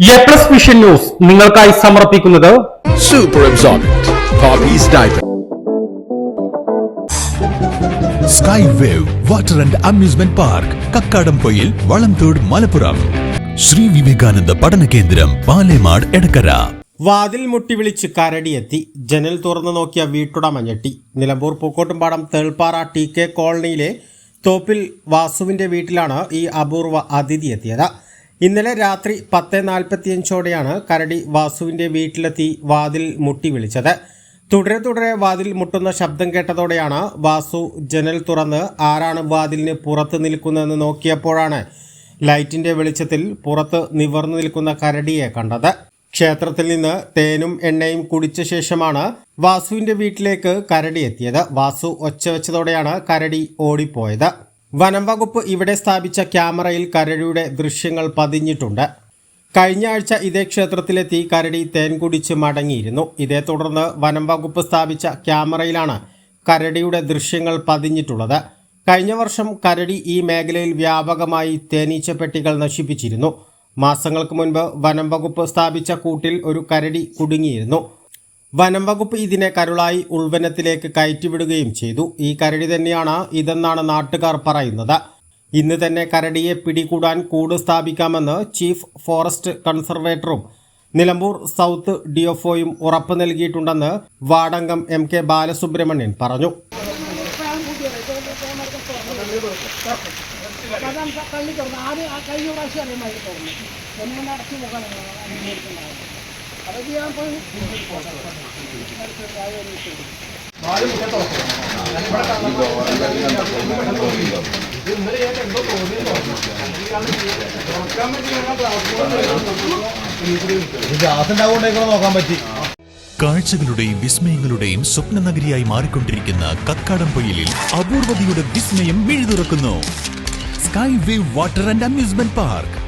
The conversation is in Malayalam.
എ പ്ലസ് വിഷൻ ന്യൂസ് നിങ്ങൾക്കായി സമർപ്പിക്കുന്നത് Super absorbent. Poppy's diaper. Sky wave water and amusement park Kakkadampoyil Valamthode Malappuram Sree Vivekananda Padana Kendram Palemad Edakkara വാതിൽ മുട്ടി വിളിച്ച് കരടിയെത്തി ജനൽ തുറന്നു നോക്കിയ വീട്ടുടമ ഞെട്ടി നിലമ്പൂർ പൂക്കോട്ടുംപാടം തേൾപ്പാറ ടി കെ കോളനിയിലെ തോപ്പിൽ വാസുവിന്റെ വീട്ടിലാണ് ഈ അപൂർവ അതിഥി എത്തിയത് ഇന്നലെ രാത്രി പത്ത് നാൽപ്പത്തിയഞ്ചോടെയാണ് കരടി വാസുവിന്റെ വീട്ടിലെത്തി വാതിൽ മുട്ടി വിളിച്ചത്. തുടരെ തുടരെ വാതിൽ മുട്ടുന്ന ശബ്ദം കേട്ടതോടെയാണ് വാസു ജനൽ തുറന്ന് ആരാണ് വാതിലിന് പുറത്ത് നിൽക്കുന്നതെന്ന് നോക്കിയപ്പോഴാണ് ലൈറ്റിന്റെ വെളിച്ചത്തിൽ പുറത്ത് നിവർന്നു നിൽക്കുന്ന കരടിയെ കണ്ടത്. ക്ഷേത്രത്തിൽ നിന്ന് തേനും എണ്ണയും കുടിച്ച ശേഷമാണ് വാസുവിന്റെ വീട്ടിലേക്ക് കരടി എത്തിയത്. വാസു ഒച്ച വെച്ചതോടെയാണ് കരടി ഓടിപ്പോയത്. വനം വകുപ്പ് ഇവിടെ സ്ഥാപിച്ച ക്യാമറയിൽ കരടിയുടെ ദൃശ്യങ്ങൾ പതിഞ്ഞിട്ടുണ്ട്. കഴിഞ്ഞ ആഴ്ച ഇതേ ക്ഷേത്രത്തിലെത്തി കരടി തേൻ കുടിച്ച് മടങ്ങിയിരുന്നു. ഇതേ തുടർന്ന് വനം വകുപ്പ് സ്ഥാപിച്ച ക്യാമറയിലാണ് കരടിയുടെ ദൃശ്യങ്ങൾ പതിഞ്ഞിട്ടുള്ളത്. കഴിഞ്ഞ വർഷം കരടി ഈ മേഖലയിൽ വ്യാപകമായി തേനീച്ചപ്പെട്ടികൾ നശിപ്പിച്ചിരുന്നു. മാസങ്ങൾക്ക് മുൻപ് വനം വകുപ്പ് സ്ഥാപിച്ച കൂട്ടിൽ ഒരു കരടി കുടുങ്ങിയിരുന്നു. വനം വകുപ്പ് ഇതിനെ കരുളായി ഉൾവനത്തിലേക്ക് കയറ്റിവിടുകയും ചെയ്തു. ഈ കരടി തന്നെയാണ് ഇതെന്നാണ് നാട്ടുകാർ പറയുന്നത്. ഇന്ന് തന്നെ കരടിയെ പിടികൂടാൻ കൂട് സ്ഥാപിക്കാമെന്ന് ചീഫ് ഫോറസ്റ്റ് കൺസർവേറ്ററും നിലമ്പൂർ സൗത്ത് ഡിഒഫോയും ഉറപ്പ് നൽകിയിട്ടുണ്ടെന്ന് വാടങ്കം എം കെ ബാലസുബ്രഹ്മണ്യൻ പറഞ്ഞു. കഴിഞ്ഞ പ്രാവശ്യം പോയി കാഴ്ചകളുടെയും വിസ്മയങ്ങളുടെയും സ്വപ്ന നഗരിയായി മാറിക്കൊണ്ടിരിക്കുന്ന കക്കാടംപൊയിലിൽ അപൂർവതയുടെ വിസ്മയം മിഴുതുറക്കുന്നു. Sky wave water and amusement park.